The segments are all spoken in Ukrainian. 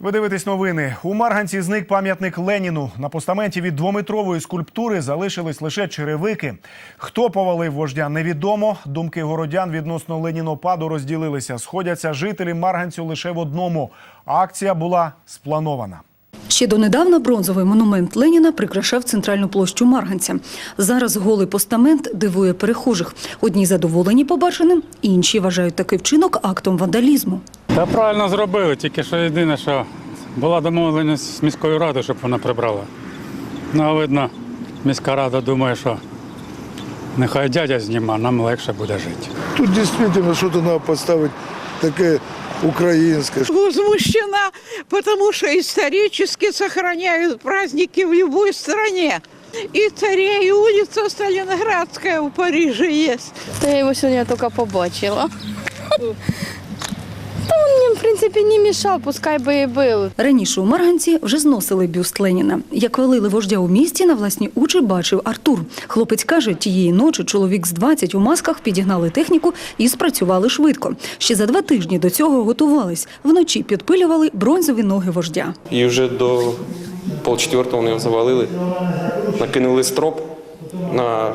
Ви дивитесь новини. У Марганці зник пам'ятник Леніну. На постаменті від двометрової скульптури залишились лише черевики. Хто повалив вождя, невідомо. Думки городян відносно Ленінопаду розділилися. Сходяться жителі Марганцю лише в одному. Акція була спланована. Ще донедавна бронзовий монумент Леніна прикрашав центральну площу Марганця. Зараз голий постамент дивує перехожих. Одні задоволені побаченим, інші вважають такий вчинок актом вандалізму. Та правильно зробили, тільки що єдине, що була домовленість з міською радою, щоб вона прибрала. Ну, а видно, міська рада думає, що нехай дядя зніма, нам легше буде жити. Тут действительно что-то надо поставить такое украинское. возмущена, потому что исторически сохраняют праздники в любой стране. И царя, и улица Сталинградская в Париже есть. Та я його сьогодні тільки побачила. Та він мені, в принципі, не мішав, пускай би і був. Раніше у Марганці вже зносили бюст Леніна. Як валили вождя у місті, на власні очі бачив Артур. Хлопець каже, тієї ночі чоловік з 20 у масках підігнали техніку і спрацювали швидко. Ще за два тижні до цього готувались. Вночі підпилювали бронзові ноги вождя. І вже до полчетвертого вони його завалили, накинули строп на,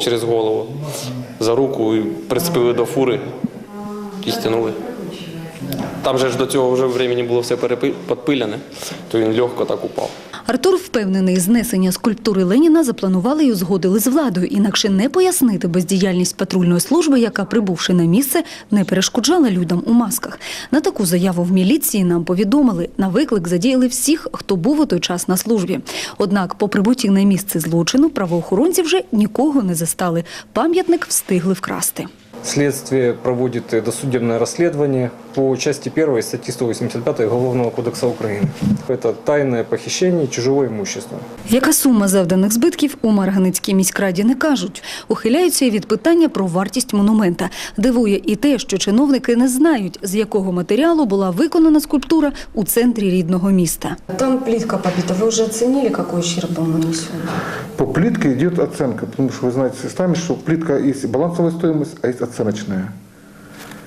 через голову за руку і прицепили до фури і стягнули. Там же ж до цього вже времени було все підпиляне, то він легко так упав. Артур впевнений, знесення скульптури Леніна запланували і узгодили з владою. Інакше не пояснити бездіяльність патрульної служби, яка, прибувши на місце, не перешкоджала людям у масках. На таку заяву в міліції нам повідомили. На виклик задіяли всіх, хто був у той час на службі. Однак, по прибутті на місце злочину, правоохоронці вже нікого не застали. Пам'ятник встигли вкрасти. Следствие проводит э, досудебное расследование по части 1 статьи 185 Уголовного кодекса Украины. Это тайное похищение чужого имущества. Яка сума завданих збитків у Марганицькій міськраді не кажуть. Ухиляються і від питання про вартість монумента. Дивує і те, що чиновники не знають, з якого матеріалу була виконана скульптура у центрі рідного міста. Там плитка побита. Вы уже оценили, какой ущерб был нанесен? По плитке идет оценка, потому что вы знаете сами, что плитка есть балансовая стоимость, а есть оценочная.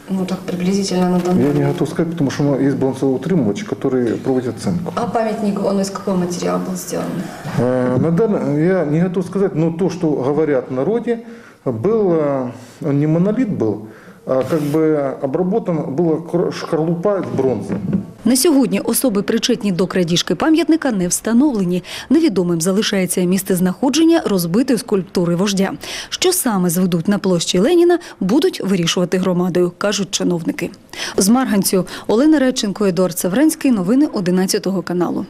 Ну, так приблизительно надо... Я не готов сказать, потому что ну, есть балансовый утримывач, который проводит оценку. А памятник, он из какого материала был сделан? Э, На данный, я не готов сказать, но то, что говорят в народе, был, э, он не монолит был, а как бы обработан была кр- шкарлупа из бронзы. На сьогодні особи, причетні до крадіжки пам'ятника, не встановлені. Невідомим залишається місце знаходження розбитої скульптури вождя. Що саме зведуть на площі Леніна, будуть вирішувати громадою, кажуть чиновники. З Марганцю Олена Реченко, Едуард Савренський. Новини 11 каналу.